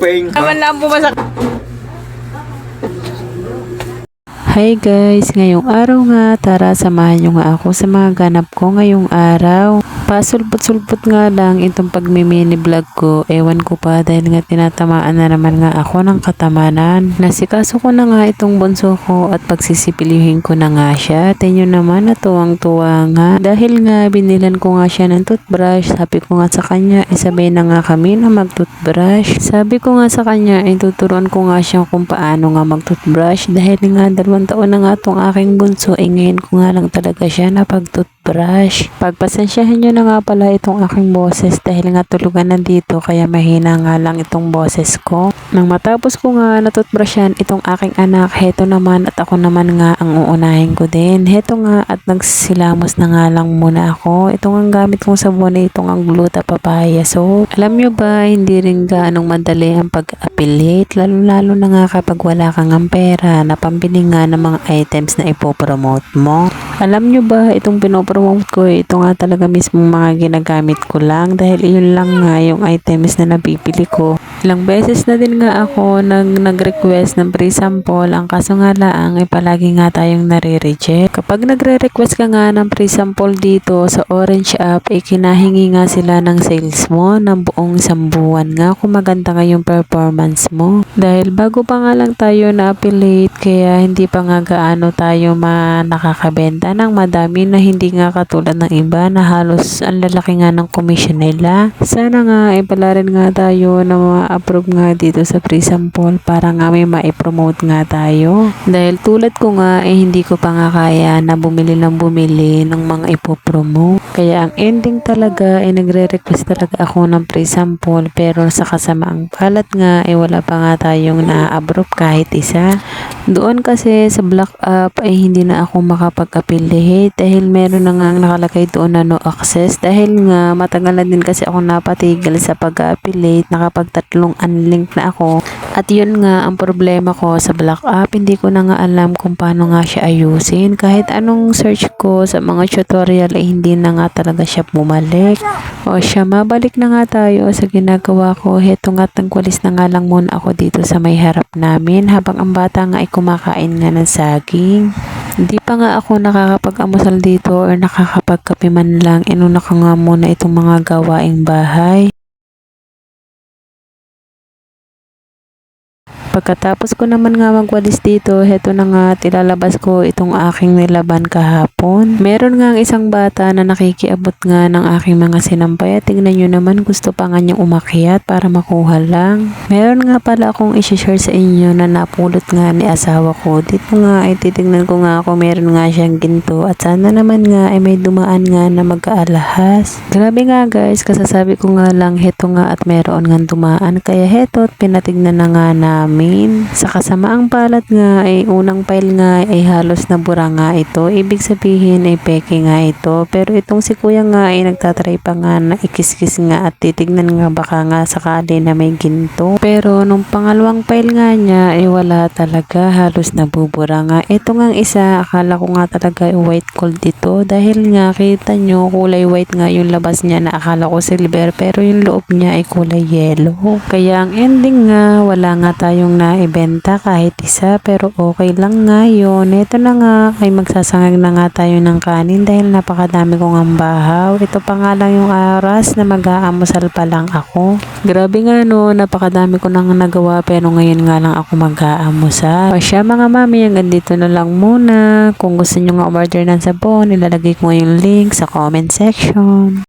Peng. Naman lang pumasak. Hi guys, ngayong araw nga, tara samahan nyo nga ako sa mga ganap ko ngayong araw. Pasulpot-sulpot nga lang itong pagmimini vlog ko, ewan ko pa dahil nga tinatamaan na naman nga ako ng katamanan. Nasikaso ko na nga itong bunso ko at pagsisipilihin ko na nga siya. Tenyo naman natuwang tuwa nga. Dahil nga binilan ko nga siya ng toothbrush, sabi ko nga sa kanya, isabay na nga kami na mag-toothbrush. Sabi ko nga sa kanya, ituturuan ko nga siya kung paano nga mag-toothbrush dahil nga dalawang taon na nga tong aking bunso, eh ngayon ko nga lang talaga siya na pag-toothbrush. Pagpasensyahan nyo na nga pala itong aking boses dahil nga tulugan na dito kaya mahina nga lang itong boses ko. Nang matapos ko nga na-toothbrushan itong aking anak, heto naman at ako naman nga ang uunahin ko din. Heto nga at nagsilamos na nga lang muna ako. Itong ang gamit kong sabon na itong ang gluta papaya soap. Alam nyo ba, hindi rin gaanong madali ang pag-affiliate, lalo-lalo na nga kapag wala kang ang pera na pambili nga ng mga items na ipopromote mo. Alam nyo ba, itong pinopromote ko, ito nga talaga mismo mga ginagamit ko lang dahil iyon lang nga yung items na nabibili ko. Ilang beses na din nga ako nag, nag-request ng free sample, ang kaso nga lang ay palagi nga tayong nare-reject. Kapag nagre-request ka nga ng free sample dito sa Orange app, ay kinahingi nga sila ng sales mo ng buong isang buwan nga kung maganda nga yung performance mo. Dahil bago pa nga lang tayo na-affiliate, kaya hindi pa nga gaano tayo ma nakakabenta ng madami na hindi nga katulad ng iba na halos ang lalaki nga ng commission nila. Sana nga ay pala rin nga tayo na ma-approve nga dito sa free sample para nga may ma-promote nga tayo. Dahil tulad ko nga eh hindi ko pa nga kaya na bumili ng bumili ng mga ipopromote. Kaya ang ending talaga ay nagre-request talaga ako ng free sample pero sa kasamaang palat nga ay wala pa nga tayong na-approve kahit isa. Doon kasi sa black app ay hindi na ako makapag-affiliate dahil meron na nga nakalagay doon na no access. Dahil nga matagal na din kasi ako napatigil sa pag-affiliate nakapag tatlong unlink na ako at yun nga ang problema ko sa black app. Hindi ko na nga alam kung paano nga siya ayusin. Kahit anong search ko sa mga tutorial ay hindi na nga talaga siya bumalik. O siya mabalik na nga tayo sa ginagawa ko. Heto nga tangwalis na nga lang muna ako dito sa may harap namin habang ang bata nga ay kumakain nga ng saging. Hindi pa nga ako nakakapag-amusal dito or nakakapagkape man lang. Inuna ko nga muna itong mga gawaing bahay. Pagkatapos ko naman nga magwalis dito, heto na nga tilalabas ko itong aking nilaban kahapon. Meron nga ang isang bata na nakikiabot nga ng aking mga sinampay at tingnan nyo naman gusto pa nga niyang umakyat para makuha lang. Meron nga pala akong isi-share sa inyo na napulot nga ni asawa ko. Dito nga ay titignan ko nga ako meron nga siyang ginto at sana naman nga ay may dumaan nga na mag-aalahas. Grabe nga guys, kasasabi ko nga lang heto nga at meron nga dumaan kaya heto at pinatignan na nga namin. Sa kasamaang palat nga ay unang file nga ay halos nabura nga ito. Ibig sabihin ay peke nga ito. Pero itong si kuya nga ay nagtatry pa nga na ikiskis nga at titignan nga baka nga sakali na may ginto. Pero nung pangalawang file nga niya ay wala talaga. Halos nabubura nga. Ito nga isa akala ko nga talaga ay white gold dito. Dahil nga kita nyo kulay white nga yung labas niya na akala ko silver. Pero yung loob niya ay kulay yellow. Kaya ang ending nga wala nga tayong naibenta kahit isa pero okay lang nga yun. Ito na nga ay magsasangag na nga tayo ng kanin dahil napakadami kong ang bahaw. Ito pa nga lang yung oras na mag-aamusal pa lang ako. Grabe nga no, napakadami ko nang nagawa pero ngayon nga lang ako mag-aamusal. Siya mga mami, hanggang dito na lang muna. Kung gusto nyo nga order ng sabon, ilalagay ko yung link sa comment section.